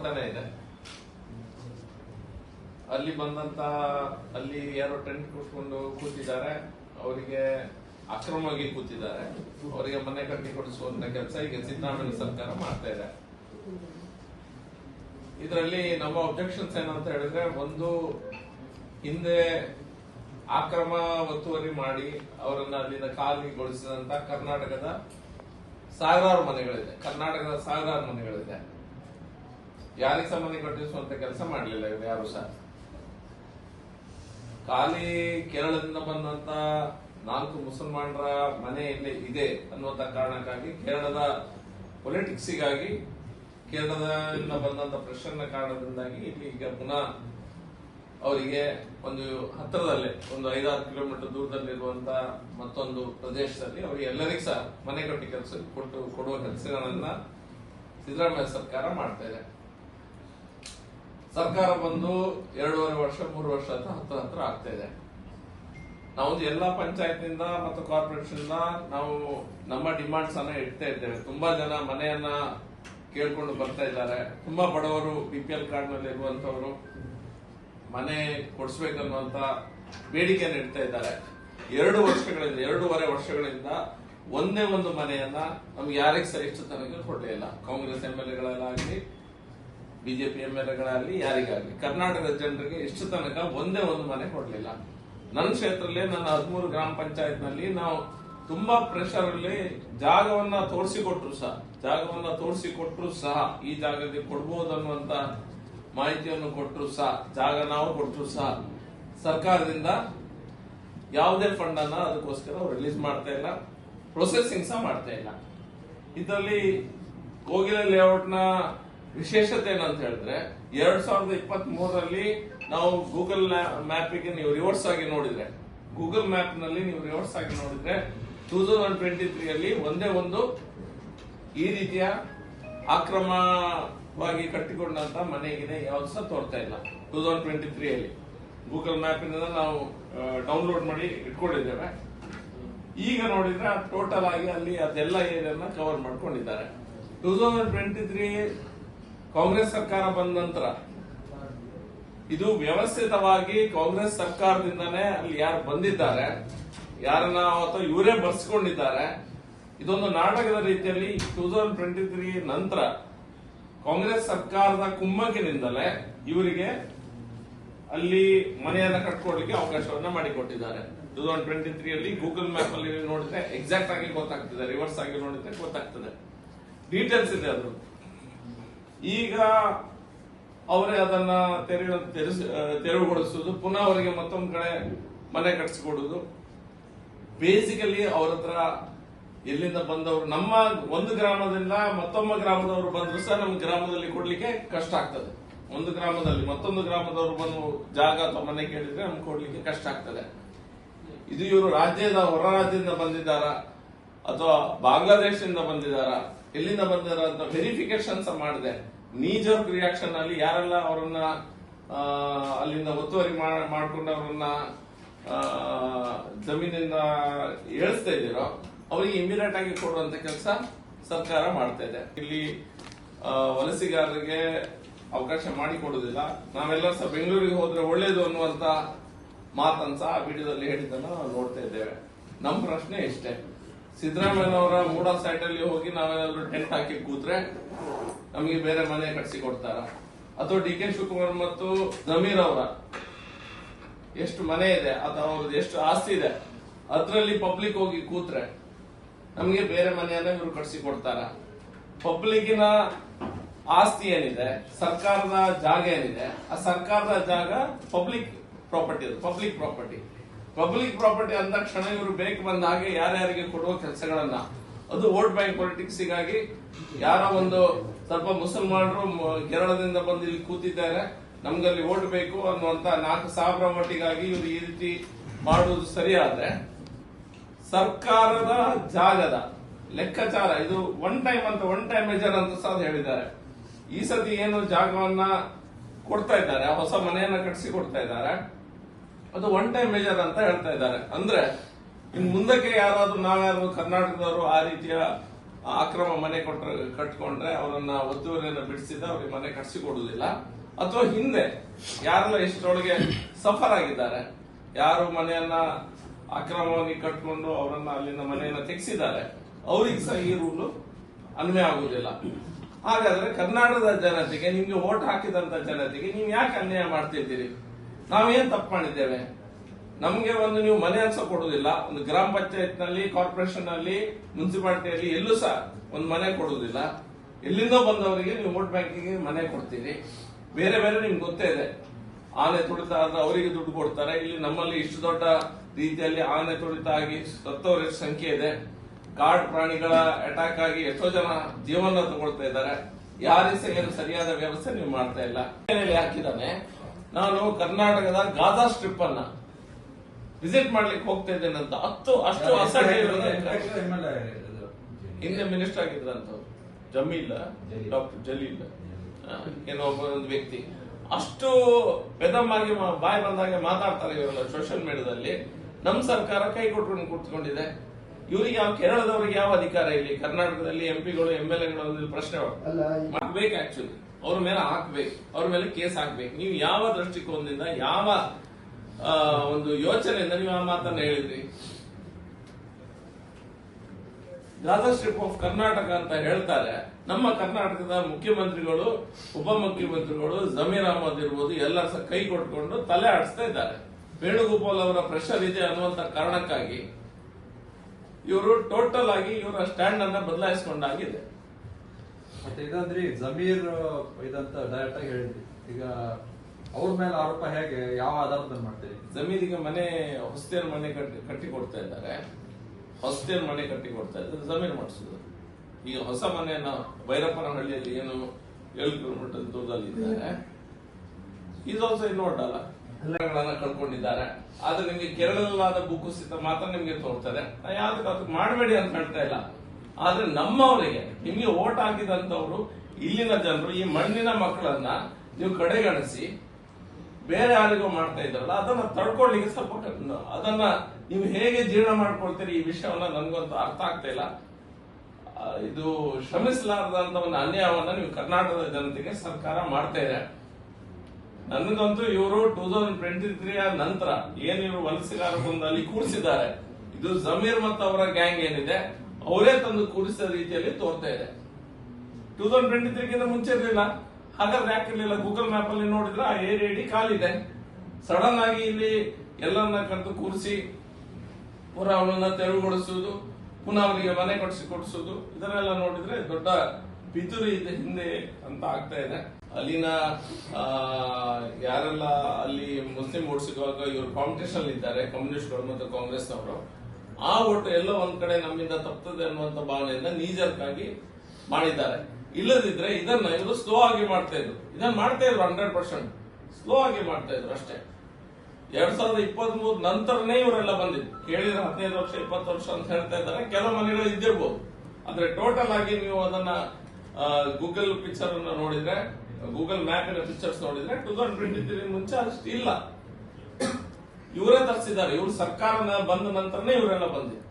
ಕೊಡ್ತಾನೆ ಇದೆ. ಅಲ್ಲಿ ಬಂದಂತ, ಅಲ್ಲಿ ಯಾರೋ ಟೆಂಟ್ ಕೂತ್ಕೊಂಡು ಕೂತಿದ್ದಾರೆ. ಅವರಿಗೆ ಅಕ್ರಮವಾಗಿ ಕೂತಿದ್ದಾರೆ. ಅವರಿಗೆ ಮನೆ ಕಟ್ಟಿ ಕೊಡಿಸುವಂತ ಕೆಲಸ ಈಗ ಸಿದ್ದರಾಮಯ್ಯ ಸರ್ಕಾರ ಮಾಡ್ತಾ ಇದೆ. ಇದರಲ್ಲಿ ನಮ್ಮ ಅಬ್ಜೆಕ್ಷನ್ಸ್ ಏನಂತ ಹೇಳಿದ್ರೆ, ಒಂದು ಹಿಂದೆ ಆಕ್ರಮ ಒತ್ತುವರಿ ಮಾಡಿ ಅವರನ್ನ ಅಲ್ಲಿಂದ ಖಾಲಿಗೊಳಿಸಿದಂತ ಕರ್ನಾಟಕದ ಸಾವಿರಾರು ಮನೆಗಳಿದೆ. ಕರ್ನಾಟಕದ ಸಾವಿರಾರು ಮನೆಗಳಿದೆ. ಯಾರಿಗೆ ಸಂಬಂಧಪಟ್ಟಿಸುವಂತ ಕೆಲಸ ಮಾಡಲಿಲ್ಲ ಇವರು ಯಾರು ಸಹ. ಖಾಲಿ ಕೇರಳದಿಂದ ಬಂದಂತ ನಾಲ್ಕು ಮುಸಲ್ಮಾನರ ಮನೆ ಇಲ್ಲಿ ಇದೆ ಅನ್ನುವಂತ ಕಾರಣಕ್ಕಾಗಿ ಕೇರಳದ ಪೊಲಿಟಿಕ್ಸಿಗಾಗಿ ಕೇರಳದಿಂದ ಬಂದಂತ ಪ್ರೆಷರ್ನ ಕಾರಣದಿಂದಾಗಿ ಇಲ್ಲಿ ಈಗ ಪುನಃ ಅವರಿಗೆ ಒಂದು ಹತ್ತಿರದಲ್ಲೇ, ಒಂದು ಐದಾರು ಕಿಲೋಮೀಟರ್ ದೂರದಲ್ಲಿರುವಂತ ಮತ್ತೊಂದು ಪ್ರದೇಶದಲ್ಲಿ ಅವರಿಗೆ ಎಲ್ಲರಿಗೂ ಸಹ ಮನೆ ಕಟ್ಟಿ ಕೆಲಸ ಕೊಟ್ಟು ಕೊಡುವ ಕೆಲಸಗಳನ್ನ ಸಿದ್ದರಾಮಯ್ಯ ಸರ್ಕಾರ ಮಾಡ್ತಾ ಇದೆ. ಸರ್ಕಾರ ಬಂದು ಎರಡೂವರೆ ವರ್ಷ, ಮೂರು ವರ್ಷ ಅಂತ ಹತ್ರ ಹತ್ರ ಆಗ್ತಾ ಇದೆ. ನಾವು ಎಲ್ಲ ಪಂಚಾಯತ್ನಿಂದ ಮತ್ತು ಕಾರ್ಪೊರೇಷನ್ ನಾವು ನಮ್ಮ ಡಿಮಾಂಡ್ಸ್ ಅನ್ನ ಇಡ್ತಾ ಇದ್ದೇವೆ. ತುಂಬಾ ಜನ ಮನೆಯನ್ನ ಕೇಳ್ಕೊಂಡು ಬರ್ತಾ ಇದ್ದಾರೆ. ತುಂಬಾ ಬಡವರು ಬಿ ಪಿ ಎಲ್ ಕಾರ್ಡ್ನಲ್ಲಿ ಇರುವಂತವರು ಮನೆ ಕೊಡಿಸ್ಬೇಕನ್ನುವಂತ ಬೇಡಿಕೆಯನ್ನು ಇಡ್ತಾ ಇದ್ದಾರೆ. ಎರಡು ವರ್ಷಗಳಿಂದ, ಎರಡೂವರೆ ವರ್ಷಗಳಿಂದ ಒಂದೇ ಒಂದು ಮನೆಯನ್ನ ನಮ್ಗೆ ಯಾರಿಗೆ ಸರಿ ತನಕ ಕೊಡಲಿಲ್ಲ ಕಾಂಗ್ರೆಸ್ ಎಂ ಎಲ್ ಎಗಳಲ್ಲಾಗಲಿ ಬಿಜೆಪಿ ಎಂ ಎಲ್ ಎಗಳಾಗಲಿ ಯಾರಿಗಾಗಲಿ. ಕರ್ನಾಟಕದ ಜನರಿಗೆ ಇಷ್ಟು ತನಕ ಒಂದೇ ಒಂದು ಮನೆ ಕೊಡಲಿಲ್ಲ. ನನ್ನ ಕ್ಷೇತ್ರದಲ್ಲಿ ನನ್ನ ಹದಿಮೂರು ಗ್ರಾಮ ಪಂಚಾಯತ್ನಲ್ಲಿ ನಾವು ತುಂಬಾ ಪ್ರೆಷರ್ ಅಲ್ಲಿ ಜಾಗವನ್ನ ತೋರಿಸಿಕೊಟ್ರು ಸಹ. ಜಾಗವನ್ನ ತೋರಿಸಿಕೊಟ್ರು ಸಹ. ಈ ಜಾಗಕ್ಕೆ ಕೊಡ್ಬೋದು ಅನ್ನುವಂತ ಮಾಹಿತಿಯನ್ನು ಕೊಟ್ಟರು ಸಹ. ಜಾಗ ನಾವು ಕೊಟ್ಟರು ಸಹ. ಸರ್ಕಾರದಿಂದ ಯಾವುದೇ ಫಂಡ್ ಅನ್ನ ಅದಕ್ಕೋಸ್ಕರ ರಿಲೀಸ್ ಮಾಡ್ತಾ ಇಲ್ಲ. ಪ್ರೊಸೆಸಿಂಗ್ ಸಹ ಮಾಡ್ತಾ ಇಲ್ಲ. ಇದರಲ್ಲಿ ಕೋಗಿಲ ಲೇಔಟ್ನ ವಿಶೇಷತೆ ಏನಂತ ಹೇಳಿದ್ರೆ ಎರಡ್ ಸಾವಿರದ ಇಪ್ಪತ್ತ್ ಮೂರರಲ್ಲಿ ನಾವು ಗೂಗಲ್ ಮ್ಯಾಪಿಗೆ ನೀವು ರಿವರ್ಸ್ ಆಗಿ ನೋಡಿದ್ರೆ ಗೂಗಲ್ ಮ್ಯಾಪ್ನಲ್ಲಿ ನೀವು ರಿವರ್ಸ್ ಆಗಿ ನೋಡಿದ್ರೆ ಟೂ ತೌಸಂಡ್ ಟ್ವೆಂಟಿ ತ್ರೀ ಅಲ್ಲಿ ಒಂದೇ ಒಂದು ಈ ರೀತಿಯ ಅಕ್ರಮವಾಗಿ ಕಟ್ಟಿಕೊಂಡಂತ ಮನೆಗಿದೆ, ಯಾವ್ದು ಸಹ ತೋರ್ತಾ ಇಲ್ಲ ಟೂ ತೌಸಂಡ್ ಟ್ವೆಂಟಿ ತ್ರೀ ಅಲ್ಲಿ ಗೂಗಲ್ ಮ್ಯಾಪಿನಿಂದ ನಾವು ಡೌನ್ಲೋಡ್ ಮಾಡಿ ಇಟ್ಕೊಂಡಿದ್ದೇವೆ. ಈಗ ನೋಡಿದ್ರೆ ಟೋಟಲ್ ಆಗಿ ಅಲ್ಲಿ ಅದೆಲ್ಲ ಏರಿಯಾನ ಕವರ್ ಮಾಡ್ಕೊಂಡಿದ್ದಾರೆ. Two thousand twenty three Congress ಸರ್ಕಾರ ಬಂದ ನಂತರ ಇದು ವ್ಯವಸ್ಥಿತವಾಗಿ ಕಾಂಗ್ರೆಸ್ ಸರ್ಕಾರದಿಂದಾನೇ ಅಲ್ಲಿ ಯಾರು ಬಂದಿದ್ದಾರೆ, ಯಾರನ್ನ ಅಥವಾ ಇವರೇ ಬರ್ಸ್ಕೊಂಡಿದ್ದಾರೆ, ಇದೊಂದು ನಾಟಕದ ರೀತಿಯಲ್ಲಿ ಟೂ ತೌಸಂಡ್ ಟ್ವೆಂಟಿ ತ್ರೀ ನಂತರ ಕಾಂಗ್ರೆಸ್ ಸರ್ಕಾರದ ಕುಮ್ಮಕ್ಕಿನಿಂದಲೇ ಇವರಿಗೆ ಅಲ್ಲಿ ಮನೆಯನ್ನ ಕಟ್ಕೊಡ್ಲಿಕ್ಕೆ ಅವಕಾಶವನ್ನ ಮಾಡಿಕೊಟ್ಟಿದ್ದಾರೆ. ಟೂ ತೌಸಂಡ್ ಟ್ವೆಂಟಿ ತ್ರೀ ಅಲ್ಲಿ ಗೂಗಲ್ ಮ್ಯಾಪ್ ಅಲ್ಲಿ ನೋಡಿದ್ರೆ ಎಕ್ಸಾಕ್ಟ್ ಆಗಿ ಗೊತ್ತಾಗ್ತದೆ ರಿವರ್ಸ್ ಆಗಿ ನೋಡಿದ್ರೆ ಗೊತ್ತಾಗ್ತದೆ. ಡೀಟೇಲ್ಸ್ ಇದೆ ಅದು ಈಗ ಅವರೇ ಅದನ್ನ ತೆರವು ತೆರೆಸಿ ತೆರವುಗೊಳಿಸುವುದು, ಪುನಃ ಅವರಿಗೆ ಮತ್ತೊಂದು ಕಡೆ ಮನೆ ಕಟ್ಸಿಕೊಡೋದು ಬೇಸಿಕಲಿ ಅವ್ರ ಹತ್ರ ಎಲ್ಲಿಂದ ಬಂದವರು, ನಮ್ಮ ಒಂದು ಗ್ರಾಮದಿಂದ ಮತ್ತೊಮ್ಮ ಗ್ರಾಮದವರು ಬಂದ್ರು ಸಹ ನಮ್ಮ ಗ್ರಾಮದಲ್ಲಿ ಕೊಡ್ಲಿಕ್ಕೆ ಕಷ್ಟ ಆಗ್ತದೆ. ಒಂದು ಗ್ರಾಮದಲ್ಲಿ ಮತ್ತೊಂದು ಗ್ರಾಮದವರು ಬಂದು ಜಾಗ ಅಥವಾ ಮನೆ ಕೇಳಿದ್ರೆ ನಮ್ಗೆ ಕೊಡ್ಲಿಕ್ಕೆ ಕಷ್ಟ ಆಗ್ತದೆ. ಇದು ಇವರು ರಾಜ್ಯದ ಹೊರ ರಾಜ್ಯದಿಂದ ಬಂದಿದ್ದಾರಾ ಅಥವಾ ಬಾಂಗ್ಲಾದೇಶದಿಂದ ಬಂದಿದ್ದಾರ? ಎಲ್ಲಿಂದ ಬಂದಿರೋ ಅಂತ ವೆರಿಫಿಕೇಶನ್ಸ್ ಮಾಡಿದೆ. ನೀಜರ್ ರಿಯಾಕ್ಷನ್ ಅಲ್ಲಿ ಯಾರೆಲ್ಲ ಅವರನ್ನ ಅಲ್ಲಿಂದ ಒತ್ತುವರಿ ಮಾಡ್ಕೊಂಡು ಅವರನ್ನ ಜಮೀನಿಂದ ಏಳಿಸ್ತಾ ಇದ್ದೀರೋ, ಅವರಿಗೆ ಇಮಿಡಿಯೇಟ್ ಆಗಿ ಕೊಡುವಂತ ಕೆಲಸ ಸರ್ಕಾರ ಮಾಡ್ತಾ ಇದೆ. ಇಲ್ಲಿ ವಲಸಿಗಾರರಿಗೆ ಅವಕಾಶ ಮಾಡಿಕೊಡುವುದಿಲ್ಲ ನಾವೆಲ್ಲ ಸಹ ಬೆಂಗಳೂರಿಗೆ ಹೋದ್ರೆ ಒಳ್ಳೇದು ಅನ್ನುವಂತ ಮಾತನ್ನ ಸಹ ಆ ವಿಡಿಯೋದಲ್ಲಿ ಹೇಳಿದ್ದನ್ನ ನೋಡ್ತಾ ಇದ್ದೇವೆ. ನಮ್ಮ ಪ್ರಶ್ನೆ ಇಷ್ಟೇ. ಸಿದ್ದರಾಮಯ್ಯನವರ ಮೂಡ ಸೈಡ್ ಅಲ್ಲಿ ಹೋಗಿ ನಾವೇನಾದ್ರು ಟೆಂಟ್ ಹಾಕಿ ಕೂತ್ರೆ ನಮಗೆ ಬೇರೆ ಮನೆ ಕಟ್ಸಿ ಕೊಡ್ತಾರ ಅಥವಾ ಡಿ ಕೆ ಶಿವಕುಮಾರ್ ಮತ್ತು ಜಮೀರ್ ಅವರ ಎಷ್ಟು ಮನೆ ಇದೆ, ಅಥವಾ ಅವ್ರದ್ದು ಎಷ್ಟು ಆಸ್ತಿ ಇದೆ, ಅದರಲ್ಲಿ ಪಬ್ಲಿಕ್ ಹೋಗಿ ಕೂತ್ರೆ ನಮಗೆ ಬೇರೆ ಮನೆಯನ್ನ ಇವರು ಕಟ್ಸಿ ಕೊಡ್ತಾರ ಪಬ್ಲಿಕ್ಕಿನ ಆಸ್ತಿ ಏನಿದೆ, ಸರ್ಕಾರದ ಜಾಗ ಏನಿದೆ, ಆ ಸರ್ಕಾರದ ಜಾಗ ಪಬ್ಲಿಕ್ ಪ್ರಾಪರ್ಟಿ ಅದು ಪಬ್ಲಿಕ್ ಪ್ರಾಪರ್ಟಿ ಪಬ್ಲಿಕ್ ಪ್ರಾಪರ್ಟಿ ಅಂದ ಕ್ಷಣ ಇವರು ಬೇಕು ಬಂದ ಹಾಗೆ ಯಾರ್ಯಾರಿಗೆ ಕೊಡುವ ಕೆಲಸಗಳನ್ನ. ಅದು ವೋಟ್ ಬ್ಯಾಂಕ್ ಪೊಲಿಟಿಕ್ಸಿಗಾಗಿ ಯಾರೋ ಒಂದು ಸ್ವಲ್ಪ ಮುಸಲ್ಮಾನರು ಕೇರಳದಿಂದ ಬಂದು ಇಲ್ಲಿ ಕೂತಿದ್ದಾರೆ. ನಮ್ಗಲ್ಲಿ ಓಟ್ ಬೇಕು ಅನ್ನುವಂತ ನಾಲ್ಕು ಸಾವಿರ ಓಟಿಗಾಗಿ ಇವರು ಈ ರೀತಿ ಮಾಡುವುದು ಸರಿಯಾದ್ರೆ ಸರ್ಕಾರದ ಜಾಗದ ಲೆಕ್ಕಾಚಾರ, ಇದು ಒನ್ ಟೈಮ್ ಅಂತ ಒನ್ ಟೈಮ್ ಮೆಜರ್ ಅಂತ ಸಹ ಹೇಳಿದ್ದಾರೆ. ಈ ಸತಿ ಏನು ಜಾಗವನ್ನ ಕೊಡ್ತಾ ಇದ್ದಾರೆ ಹೊಸ ಮನೆಯನ್ನ ಕಟ್ಟಿಸಿ ಕೊಡ್ತಾ ಇದ್ದಾರೆ. ಅದು ಒನ್ ಟೈಮ್ ಮೇಜರ್ ಅಂತ ಹೇಳ್ತಾ ಇದ್ದಾರೆ. ಅಂದ್ರೆ, ಇನ್ ಮುಂದಕ್ಕೆ ಯಾರಾದ್ರೂ ನಾವ್ಯಾರು ಕರ್ನಾಟಕದವರು ಆ ರೀತಿಯ ಅಕ್ರಮ ಮನೆ ಕೊಟ್ರೆ, ಕಟ್ಕೊಂಡ್ರೆ ಅವರನ್ನ ಒತ್ತುವರಿಯನ್ನ ಬಿಡಿಸಿದ ಅವ್ರಿಗೆ ಮನೆ ಕಟ್ಸಿ ಕೊಡುವುದಿಲ್ಲ ಅಥವಾ ಹಿಂದೆ ಯಾರೆಲ್ಲ ಇಷ್ಟರೊಳಗೆ ಸಫರ್ ಆಗಿದ್ದಾರೆ, ಯಾರು ಮನೆಯನ್ನ ಅಕ್ರಮವಾಗಿ ಕಟ್ಕೊಂಡು ಅವರನ್ನ ಅಲ್ಲಿಂದ ಮನೆಯನ್ನ ತೆಗೆಸಿದ್ದಾರೆ, ಅವ್ರಿಗೆ ಸಹ ಈ ರೂಲು ಅನ್ವಯ ಆಗುವುದಿಲ್ಲ. ಹಾಗಾದ್ರೆ ಕರ್ನಾಟಕದ ಜನತೆಗೆ, ನಿಮ್ಗೆ ವೋಟ್ ಹಾಕಿದಂತ ಜನತೆಗೆ ನೀವು ಯಾಕೆ ಅನ್ಯಾಯ ಮಾಡ್ತಿದ್ದೀರಿ? ನಾವೇನ್ ತಪ್ಪು ಮಾಡಿದ್ದೇವೆ? ನಮ್ಗೆ ಒಂದು ನೀವು ಮನೆ ಅನ್ಸ ಕೊಡುವುದಿಲ್ಲ. ಒಂದು ಗ್ರಾಮ ಪಂಚಾಯತ್ನಲ್ಲಿ ಕಾರ್ಪೊರೇಷನ್ ಅಲ್ಲಿ ಮುನ್ಸಿಪಾಲಿಟಿಯಲ್ಲಿ ಎಲ್ಲೂ ಸಹ ಒಂದು ಮನೆ ಕೊಡುವುದಿಲ್ಲ. ಎಲ್ಲಿಂದ ಬಂದವರಿಗೆ ನೀವು ವೋಟ್ ಬ್ಯಾಂಕಿಗೆ ಮನೆ ಕೊಡ್ತೀರಿ. ಬೇರೆ ಬೇರೆ ನಿಮ್ಗೆ ಗೊತ್ತೇ ಇದೆ. ಆನೆ ತುಳಿತ ಆದ್ರೆ ಅವರಿಗೆ ದುಡ್ಡು ಕೊಡ್ತಾರೆ. ಇಲ್ಲಿ ನಮ್ಮಲ್ಲಿ ಇಷ್ಟು ದೊಡ್ಡ ರೀತಿಯಲ್ಲಿ ಆನೆ ತುಳಿತ ಆಗಿ ಸತ್ತವರ ಸಂಖ್ಯೆ ಇದೆ. ಕಾಡು ಪ್ರಾಣಿಗಳ ಅಟ್ಯಾಕ್ ಆಗಿ ಎಷ್ಟೋ ಜನ ಜೀವನ ತಗೊಳ್ತಾ ಇದ್ದಾರೆ. ಯಾರಿಗೆ ಏನು ಸರಿಯಾದ ವ್ಯವಸ್ಥೆ ನೀವು ಮಾಡ್ತಾ ಇಲ್ಲ. ಹಾಕಿದಾನೆ ನಾನು ಕರ್ನಾಟಕದ ಗಾಜಾ ಸ್ಟ್ರಿಪ್ ಅನ್ನ ವಿಸಿಟ್ ಮಾಡ್ಲಿಕ್ಕೆ ಹೋಗ್ತಾ ಇದ್ದೇನೆ ಅಂತ. ಹತ್ತು ಅಷ್ಟು ಹಿಂದೆ ಮಿನಿಸ್ಟರ್ ಆಗಿದ್ರಂತವ್ರು ಜಮೀಲ್. ಡಾಕ್ಟರ್ ಜಲೀಲ್. ಏನೋ ಒಬ್ಬ ಒಂದು ವ್ಯಕ್ತಿ. ಅಷ್ಟು ಬೆದಮಾಗಿ ಮಾ- ಬಾಯಿ ಬಂದಾಗೆ ಮಾತಾಡ್ತಾರೆ ಇವರೆಲ್ಲ ಸೋಷಿಯಲ್ ಮೀಡಿಯಾದಲ್ಲಿ ನಮ್ ಸರ್ಕಾರ ಕೈ ಕೊಟ್ಕೊಂಡು ಕೂತ್ಕೊಂಡಿದೆ. ಇವರಿಗೆ ಯಾವ ಕೇರಳದವರಿಗೆ ಯಾವ ಅಧಿಕಾರ ಇಲ್ಲಿ? ಕರ್ನಾಟಕದಲ್ಲಿ ಎಂಪಿಗಳು ಎಂ ಎಲ್ ಎಗಳು ಪ್ರಶ್ನೆ ಹಾಕ್ಬೇಕು ಆಕ್ಚುಲಿ ಅವ್ರ ಮೇಲೆ ಹಾಕ್ಬೇಕು, ಅವ್ರ ಮೇಲೆ ಕೇಸ್ ಹಾಕ್ಬೇಕು. ನೀವು ಯಾವ ದೃಷ್ಟಿಕೋನದಿಂದ, ಯಾವ ಒಂದು ಯೋಚನೆಯಿಂದ ನೀವು ಆ ಮಾತನ್ನ ಹೇಳಿದ್ರಿ? ಗಾಜಾ ಆಫ್ ಕರ್ನಾಟಕ ಅಂತ ಹೇಳ್ತಾರೆ. ನಮ್ಮ ಕರ್ನಾಟಕದ ಮುಖ್ಯಮಂತ್ರಿಗಳು, ಉಪಮುಖ್ಯಮಂತ್ರಿಗಳು, ಜಮೀರ್ ಅಹಮದ್ ಇರ್ಬೋದು ಎಲ್ಲ ಕೈ ಕೊಟ್ಕೊಂಡು ತಲೆ ಆಡಿಸ್ತಾ ಇದ್ದಾರೆ. ವೇಣುಗೋಪಾಲ್ ಅವರ ಪ್ರೆಷರ್ ಇದೆ ಅನ್ನುವಂತ ಕಾರಣಕ್ಕಾಗಿ ಇವರು ಟೋಟಲ್ ಆಗಿ ಇವರ ಸ್ಟ್ಯಾಂಡ್ ಅನ್ನ ಬದಲಾಯಿಸಿಕೊಂಡಾಗಿದೆ. ಮತ್ತೆ ಇದಂದ್ರಿ ಜಮೀರ್, ಇದಂತ ಡೈರೆಕ್ಟ್ ಆಗಿ ಹೇಳಿದ್ರಿ. ಈಗ ಅವ್ರ ಮೇಲೆ ಆರೋಪ ಹೇಗೆ, ಯಾವ ಆಧಾರದ ಮಾಡ್ತೀರಿ? ಜಮೀನಿಗೆ ಮನೆ ಹೊಸ್ತೇನ್ ಮನೆ ಕಟ್ಟಿ ಕಟ್ಟಿ ಕೊಡ್ತಾ ಇದ್ದಾರೆ. ಹೊಸ್ತೇನ್ ಮನೆ ಕಟ್ಟಿ ಕೊಡ್ತಾ ಇದ್ದಾರೆ ಜಮೀನು ಮಾಡಿಸಿದ್ರು. ಈಗ ಹೊಸ ಮನೆಯನ್ನ ಭೈರಪ್ಪನಹಳ್ಳಿಯಲ್ಲಿ ಏನು ಏಳು ಕಿಲೋಮೀಟರ್ ದೂರದಲ್ಲಿ ಇದ್ದಾರೆ ಇದು ಆಲ್ಸೋ ನೋಡಲ್ಲ ಎಲ್ಲಗಳನ್ನ ಕಳ್ಕೊಂಡಿದ್ದಾರೆ. ಆದ್ರೆ ನಿಮ್ಗೆ ಕೇರಳದಲ್ಲಾದ ಭೂಕುಸಿತ ಮಾತ್ರ ನಿಮ್ಗೆ ತೋರ್ತದೆ. ಯಾವ್ದಕ್ಕೆ ಅದಕ್ಕೆ ಮಾಡಬೇಡಿ ಅಂತ ಹೇಳ್ತಾ ಇಲ್ಲ. ಆದ್ರೆ ನಮ್ಮವರಿಗೆ, ನಿಮಗೆ ಓಟ್ ಹಾಕಿದಂತವ್ರು ಇಲ್ಲಿನ ಜನರು, ಈ ಮಣ್ಣಿನ ಮಕ್ಕಳನ್ನ ನೀವು ಕಡೆಗಣಿಸಿ, ಬೇರೆ ಯಾರಿಗೂ ಮಾಡ್ತಾ ಇದ್ರಲ್ಲ ಅದನ್ನ ತಡ್ಕೊಳ್ಳಿಕ್ಕೆ ಕ- ಅದನ್ನ ನೀವು ಹೇಗೆ ಜೀರ್ಣ ಮಾಡ್ಕೊಳ್ತೀರಿ ಈ ವಿಷಯವನ್ನ ನನ್ಗಂತೂ ಅರ್ಥ ಆಗ್ತಾ ಇಲ್ಲ. ಇದು ಶ್ರಮಿಸಲಾರದಂತ ಒಂದು ಅನ್ಯಾಯವನ್ನ ನೀವು ಕರ್ನಾಟಕದ ಜನತೆಗೆ ಸರ್ಕಾರ ಮಾಡ್ತಾ ಇದೆ. ನನಗಂತೂ ಇವರು ಟೂ ತೌಸಂಡ್ ಟ್ವೆಂಟಿ ತ್ರೀ ನಂತರ ಏನಿವರು ವಲಸಿಗಾರ ಅಲ್ಲಿ ಕೂಡಿಸಿದ್ದಾರೆ ಇದು ಜಮೀರ್ ಮತ್ತು ಅವರ ಗ್ಯಾಂಗ್ ಏನಿದೆ ಅವರೇ ತಂದು ಕೂಡಿಸಿದ ರೀತಿಯಲ್ಲಿ ತೋರ್ತಾ ಇದೆ. ಟೂ ತೌಸಂಡ್ ಟ್ವೆಂಟಿ ತ್ರೀಗಿಂತ ಮುಂಚೆ ಇರಲಿಲ್ಲ. ಹಾಗಾದ್ರೆ ಯಾಕೆ ಇರಲಿಲ್ಲ? ಗೂಗಲ್ ಮ್ಯಾಪ್ ಅಲ್ಲಿ ನೋಡಿದ್ರೆ ಆ ಏರಿಯಾ ಇಡೀ ಕಾಲಿದೆ ಸಡನ್ ಆಗಿ ಇಲ್ಲಿ ಎಲ್ಲರನ್ನ ಕರೆದು ಕೂರಿಸಿ, ಪುನಃ ಅವನನ್ನ ತೆರವುಗೊಳಿಸುವುದು, ಪುನಃ ಅವರಿಗೆ ಮನೆ ಕಟ್ಟಿಸಿ ಕೊಡಿಸುವುದು, ಇದನ್ನೆಲ್ಲ ನೋಡಿದ್ರೆ ದೊಡ್ಡ ಪಿತೂರಿ ಇದೆ ಹಿಂದೆ ಅಂತ ಆಗ್ತಾ ಇದೆ. ಅಲ್ಲಿನ ಯಾರೆಲ್ಲ ಅಲ್ಲಿ ಮುಸ್ಲಿಂ ಓಡಿಸಿದಾಗ ಇವರು ಕಾಂಪಿಟೇಷನ್ ಇದ್ದಾರೆ ಕಮ್ಯುನಿಸ್ಟ್ಗಳು ಮತ್ತು ಕಾಂಗ್ರೆಸ್ನವರು. ಆ ಓಟ್ ಎಲ್ಲೋ ಒಂದ್ ಕಡೆ ನಮ್ಮಿಂದ ತಪ್ತದೆ ಅನ್ನುವಂತ ಭಾವನೆಯಿಂದ ನೀಜರ್ಕಾಗಿ ಮಾಡಿದ್ದಾರೆ. ಇಲ್ಲದಿದ್ರೆ ಇದನ್ನ ಇವರು ಸ್ಲೋ ಆಗಿ ಮಾಡ್ತಾ ಇದ್ರು. ಇದನ್ನ ಮಾಡ್ತಾ ಇದ್ರು ಹಂಡ್ರೆಡ್ ಪರ್ಸೆಂಟ್ ಸ್ಲೋ ಆಗಿ ಮಾಡ್ತಾ ಇದ್ರು ಅಷ್ಟೇ. ಎರಡ್ ಸಾವಿರದ ಇಪ್ಪತ್ತ್ ಮೂರ್ ನಂತರನೇ ಇವರೆಲ್ಲ ಬಂದಿದ್ರು. ಕೇಳಿದ್ರೆ ಹದಿನೈದು ವರ್ಷ, ಇಪ್ಪತ್ತು ವರ್ಷ ಅಂತ ಹೇಳ್ತಾ ಇದ್ದಾರೆ. ಕೆಲವು ಮನೆಗಳು ಇದ್ದಿರ್ಬೋದು. ಅಂದ್ರೆ ಟೋಟಲ್ ಆಗಿ ನೀವು ಅದನ್ನ ಗೂಗಲ್ ಪಿಕ್ಚರ್ ಅನ್ನ ನೋಡಿದ್ರೆ ಗೂಗಲ್ ಮ್ಯಾಪ್ ಪಿಕ್ಚರ್ಸ್ ನೋಡಿದ್ರೆ ಟೂ ತೌಸಂಡ್ ಟ್ವೆಂಟಿ ತ್ರೀ ಮುಂಚೆ ಅಷ್ಟು ಇಲ್ಲ. ಇವರೇ ತರಿಸಿದ್ದಾರೆ. ಇವರು ಸರ್ಕಾರ ಬಂದ ನಂತರನೇ ಇವರೆಲ್ಲ ಬಂದಿದ್ದು